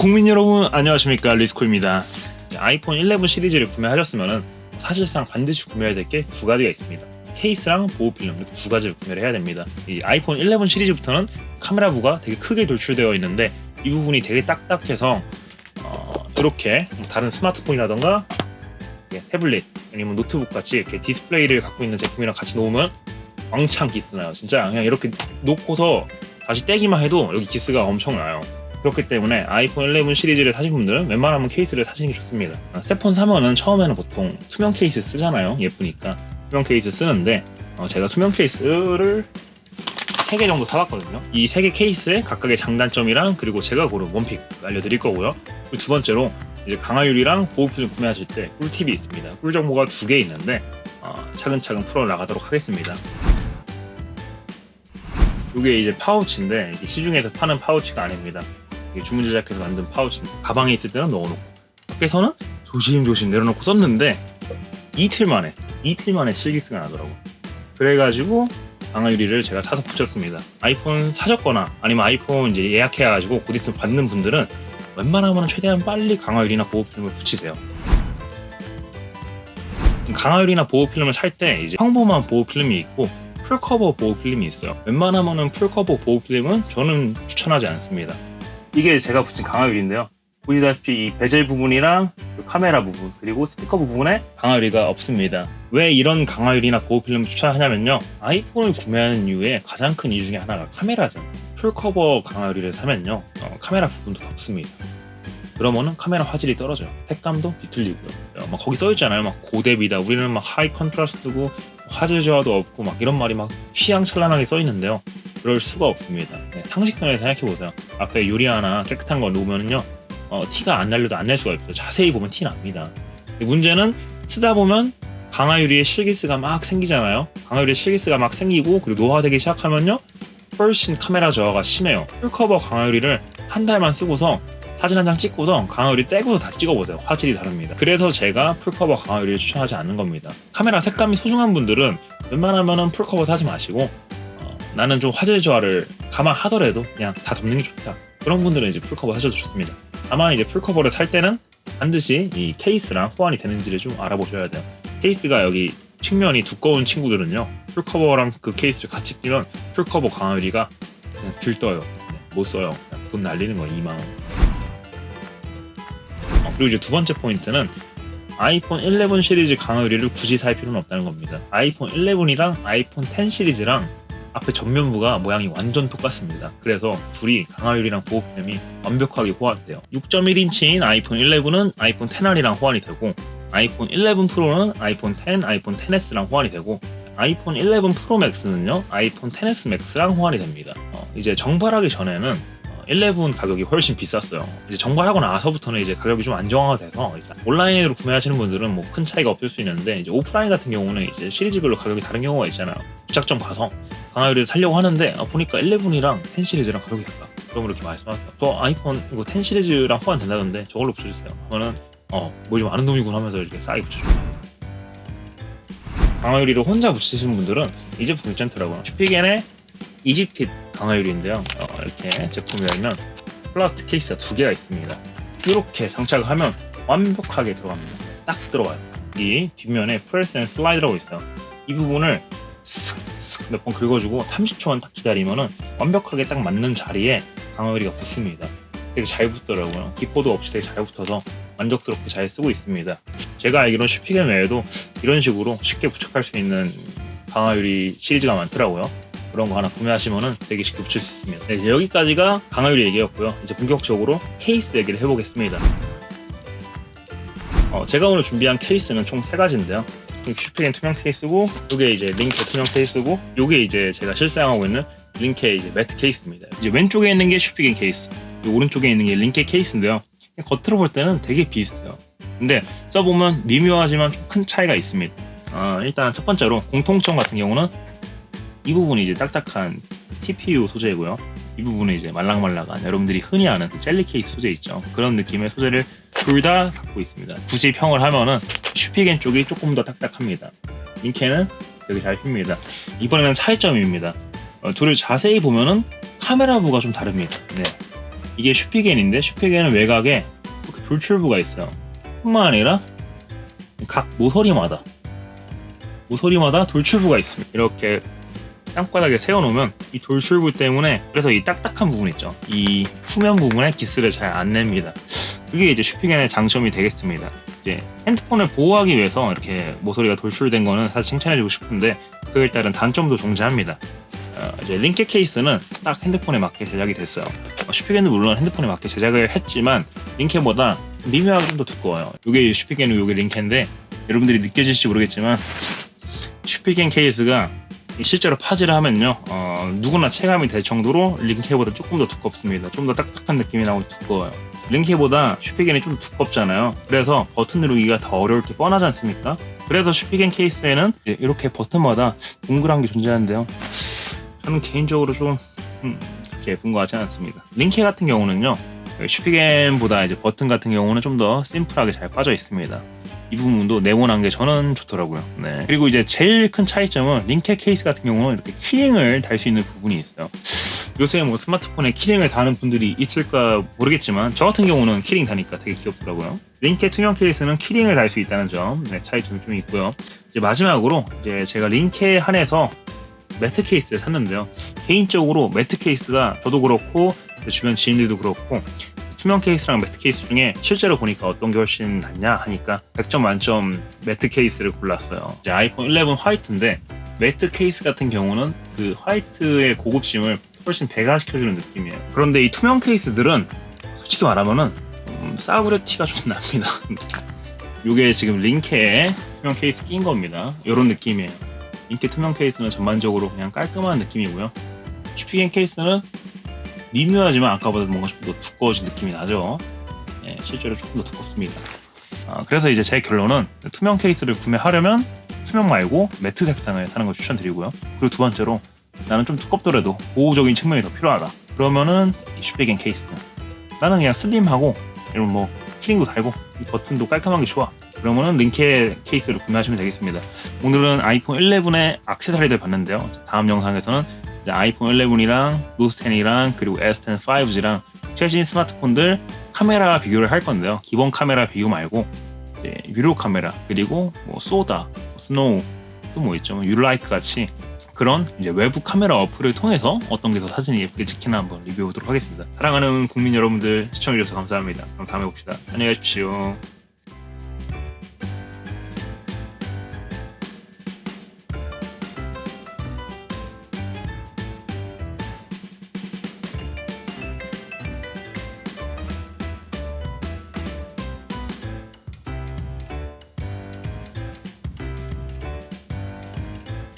국민 여러분 안녕하십니까 리스코입니다. 아이폰 11 시리즈를 구매하셨으면 사실상 반드시 구매해야 될 게 두 가지가 있습니다. 케이스랑 보호 필름 이렇게 두 가지를 구매를 해야 됩니다. 이 아이폰 11 시리즈부터는 카메라 부가 되게 크게 돌출되어 있는데 이 부분이 되게 딱딱해서 어, 이렇게 다른 스마트폰이라던가 예, 태블릿 아니면 노트북 같이 이렇게 디스플레이를 갖고 있는 제품이랑 같이 놓으면 왕창 기스 나요. 진짜 그냥 이렇게 놓고서 다시 떼기만 해도 여기 기스가 엄청 나요. 그렇기 때문에 아이폰 11 시리즈를 사신 분들은 웬만하면 케이스를 사시는 게 좋습니다. 아, 세폰 사면은 처음에는 보통 투명 케이스 쓰잖아요. 예쁘니까 투명 케이스 쓰는데 어, 제가 투명 케이스를 3개 정도 사봤거든요. 이 3개 케이스의 각각의 장단점이랑 그리고 제가 고른 원픽 알려드릴 거고요. 두 번째로 이제 강화율이랑 보호필름 구매하실 때 꿀팁이 있습니다. 꿀 정보가 두 개 있는데 어, 차근차근 풀어 나가도록 하겠습니다. 이게 이제 파우치인데 시중에서 파는 파우치가 아닙니다. 주문 제작해서 만든 파우치. 가방에 있을 때는 넣어놓고 밖에서는 조심조심 내려놓고 썼는데 이틀 만에 이틀 만에 실기스가 나더라고. 그래가지고 강화유리를 제가 사서 붙였습니다. 아이폰 사셨거나 아니면 아이폰 이제 예약해가지고 곧 있으면 받는 분들은 웬만하면 최대한 빨리 강화유리나 보호필름을 붙이세요. 강화유리나 보호필름을 살 때 이제 평범한 보호필름이 있고 풀커버 보호필름이 있어요. 웬만하면은 풀커버 보호필름은 저는 추천하지 않습니다. 이게 제가 붙인 강화유리인데요. 보시다시피 이 베젤 부분이랑 그 카메라 부분 그리고 스피커 부분에 강화유리가 없습니다. 왜 이런 강화유리나 보호필름을 추천하냐면요. 아이폰을 구매하는 이유에 가장 큰 이유 중에 하나가 카메라죠. 풀커버 강화유리를 사면요. 어, 카메라 부분도 덥습니다. 그러면은 카메라 화질이 떨어져요. 색감도 뒤틀리고요. 어, 막 거기 써 있잖아요. 막 고대비다. 우리는 막 하이 컨트라스트고 화질 저하도 없고 막 이런 말이 막 휘황찬란하게 써 있는데요. 그럴 수가 없습니다. 네, 상식선에 생각해 보세요. 앞에 유리 하나 깨끗한 거 놓으면은요. 어, 티가 안 날려도 안 날 수가 없어요. 자세히 보면 티 납니다. 문제는 쓰다 보면 강화유리에 실기스가 막 생기잖아요. 강화유리에 실기스가 막 생기고 그리고 노화되기 시작하면요. 훨씬 카메라 저하가 심해요. 풀커버 강화유리를 한 달만 쓰고서 사진 한 장 찍고서 강화유리 떼고서 다 찍어보세요. 화질이 다릅니다. 그래서 제가 풀커버 강화유리를 추천하지 않는 겁니다. 카메라 색감이 소중한 분들은 웬만하면 풀커버 사지 마시고 어, 나는 좀 화질 저하를 감안하더라도 그냥 다 덮는 게 좋다. 그런 분들은 이제 풀커버 사셔도 좋습니다. 다만 이제 풀커버를 살 때는 반드시 이 케이스랑 호환이 되는지를 좀 알아보셔야 돼요. 케이스가 여기 측면이 두꺼운 친구들은요 풀커버랑 그 케이스를 같이 끼면 풀커버 강화유리가 그냥 들떠요. 네, 못 써요. 그냥 돈 날리는 거 2만 원. 어, 그리고 이제 두 번째 포인트는 아이폰 11 시리즈 강화유리를 굳이 살 필요는 없다는 겁니다. 아이폰 11이랑 아이폰 10 시리즈랑 앞에 전면부가 모양이 완전 똑같습니다. 그래서 둘이 강화유리랑 보호필름이 완벽하게 호환돼요. 6.1인치인 아이폰 11은 아이폰 10R이랑 호환이 되고 아이폰 11 프로는 아이폰 10, 아이폰 10s랑 호환이 되고 아이폰 11 프로 맥스는요 아이폰 10s 맥스랑 호환이 됩니다. 어, 이제 정발하기 전에는 어, 11 가격이 훨씬 비쌌어요. 이제 정발하고 나서부터는 이제 가격이 좀 안정화가 돼서 온라인으로 구매하시는 분들은 뭐 큰 차이가 없을 수 있는데 이제 오프라인 같은 경우는 이제 시리즈별로 가격이 다른 경우가 있잖아요. 부착점 가서 강화유리를 살려고 하는데 어, 보니까 11이랑 10 시리즈랑 가격이 달라. 그럼 이렇게 말씀하세요. 저 아이폰 이거 10 시리즈랑 호환 된다던데 저걸로 붙여주세요. 그러면은 어, 뭐 좀 아는 놈이군 하면서 이렇게 싸게 붙여줘요. 강화유리를 혼자 붙이시는 분들은 이 제품 괜찮더라고요. 슈피겐의 이지핏 강화유리인데요. 어, 이렇게 제품이 열면 플라스틱 케이스가 두 개가 있습니다. 이렇게 장착을 하면 완벽하게 들어갑니다. 딱 들어가요. 이 뒷면에 프레스 앤 슬라이드라고 있어요. 이 부분을 몇 번 긁어주고 30초만 딱 기다리면은 완벽하게 딱 맞는 자리에 강화유리가 붙습니다. 되게 잘 붙더라고요. 기포도 없이 되게 잘 붙어서 만족스럽게 잘 쓰고 있습니다. 제가 알기로는 슈피겐 외에도 이런 식으로 쉽게 부착할 수 있는 강화유리 시리즈가 많더라고요. 그런 거 하나 구매하시면은 되게 쉽게 붙일 수 있습니다. 네, 이제 여기까지가 강화유리 얘기였고요. 이제 본격적으로 케이스 얘기를 해보겠습니다. 어, 제가 오늘 준비한 케이스는 총세 가지인데요. 슈피겐 투명 케이스고, 이게 이제 링케 투명 케이스고, 이게 이제 제가 실사용하고 있는 링케 이제 매트 케이스입니다. 이제 왼쪽에 있는 게 슈피겐 케이스, 오른쪽에 있는 게 링케 케이스인데요. 겉으로 볼 때는 되게 비슷해요. 근데 써보면 미묘하지만 좀 큰 차이가 있습니다. 어, 일단 첫 번째로 공통점 같은 경우는 이 부분이 이제 딱딱한 TPU 소재고요. 이 부분은 이제 말랑말랑한 여러분들이 흔히 아는 그 젤리 케이스 소재 있죠. 그런 느낌의 소재를 둘 다 갖고 있습니다. 굳이 평을 하면은 슈피겐 쪽이 조금 더 딱딱합니다. 링케는 되게 잘 핍니다. 이번에는 차이점입니다. 어, 둘을 자세히 보면은 카메라부가 좀 다릅니다. 네. 이게 슈피겐인데 슈피겐은 외곽에 이렇게 돌출부가 있어요. 뿐만 아니라 각 모서리마다 모서리마다 돌출부가 있습니다. 이렇게 땅바닥에 세워놓으면 이 돌출부 때문에 그래서 이 딱딱한 부분 있죠. 이 후면 부분에 기스를 잘 안 냅니다. 그게 이제 슈피겐의 장점이 되겠습니다. 이제 핸드폰을 보호하기 위해서 이렇게 모서리가 돌출된 거는 사실 칭찬해주고 싶은데 그에 따른 단점도 존재합니다. 어, 이제 링케 케이스는 딱 핸드폰에 맞게 제작이 됐어요. 어, 슈피겐도 물론 핸드폰에 맞게 제작을 했지만 링케보다 미묘하게 좀 더 두꺼워요. 이게 슈피겐이고 이게 링케인데 여러분들이 느껴질지 모르겠지만 슈피겐 케이스가 실제로 파지를 하면요 어, 누구나 체감이 될 정도로 링케보다 조금 더 두껍습니다. 좀 더 딱딱한 느낌이 나고 두꺼워요. 링케보다 슈피겐이 좀 두껍잖아요. 그래서 버튼 누르기가 더 어려울 게 뻔하지 않습니까? 그래서 슈피겐 케이스에는 이렇게 버튼마다 동그란 게 존재하는데요. 저는 개인적으로 좀 음, 예쁜 것 같지 않습니다. 링케 같은 경우는요. 슈피겐보다 이제 버튼 같은 경우는 좀 더 심플하게 잘 빠져 있습니다. 이 부분도 네모난 게 저는 좋더라고요. 네. 그리고 이제 제일 큰 차이점은 링케 케이스 같은 경우는 이렇게 키링을 달 수 있는 부분이 있어요. 요새 뭐 스마트폰에 키링을 다는 분들이 있을까 모르겠지만 저 같은 경우는 키링 다니까 되게 귀엽더라고요. 링케 투명 케이스는 키링을 달 수 있다는 점, 네, 차이점이 좀 있고요. 이제 마지막으로 이제 제가 링케 한해서 매트 케이스를 샀는데요. 개인적으로 매트 케이스가 저도 그렇고 제 주변 지인들도 그렇고 투명 케이스랑 매트 케이스 중에 실제로 보니까 어떤 게 훨씬 낫냐 하니까 100점 만점 매트 케이스를 골랐어요. 이제 아이폰 11 화이트인데 매트 케이스 같은 경우는 그 화이트의 고급심을 훨씬 배가시켜주는 느낌이에요. 그런데 이 투명 케이스들은 솔직히 말하면은 음, 싸구려 티가 좀 납니다. 이게 지금 링케에 투명 케이스 낀 겁니다. 이런 느낌이에요. 링케 투명 케이스는 전반적으로 그냥 깔끔한 느낌이고요. 슈피겐 케이스는 미묘하지만 아까보다 뭔가 좀더 두꺼워진 느낌이 나죠. 예, 실제로 조금 더 두껍습니다. 아, 그래서 이제 제 결론은 투명 케이스를 구매하려면 투명 말고 매트 색상을 사는 걸 추천드리고요. 그리고 두 번째로 나는 좀 두껍더라도 보호적인 측면이 더 필요하다. 그러면은 이 슈피겐 케이스. 나는 그냥 슬림하고 이런 뭐 키링도 달고 이 버튼도 깔끔한 게 좋아. 그러면은 링케 케이스를 구매하시면 되겠습니다. 오늘은 아이폰 11의 액세서리들 봤는데요. 다음 영상에서는 아이폰 11이랑 노스 10이랑 그리고 S10 5G랑 최신 스마트폰들 카메라 비교를 할 건데요. 기본 카메라 비교 말고 유료 카메라 그리고 뭐 소다, 스노우 또 뭐 있죠, 유라이크 같이 그런 이제 외부 카메라 어플을 통해서 어떤 게 더 사진이 예쁘게 찍히나 한번 리뷰해 보도록 하겠습니다. 사랑하는 국민 여러분들 시청해주셔서 감사합니다. 그럼 다음에 봅시다. 안녕히 가십시오.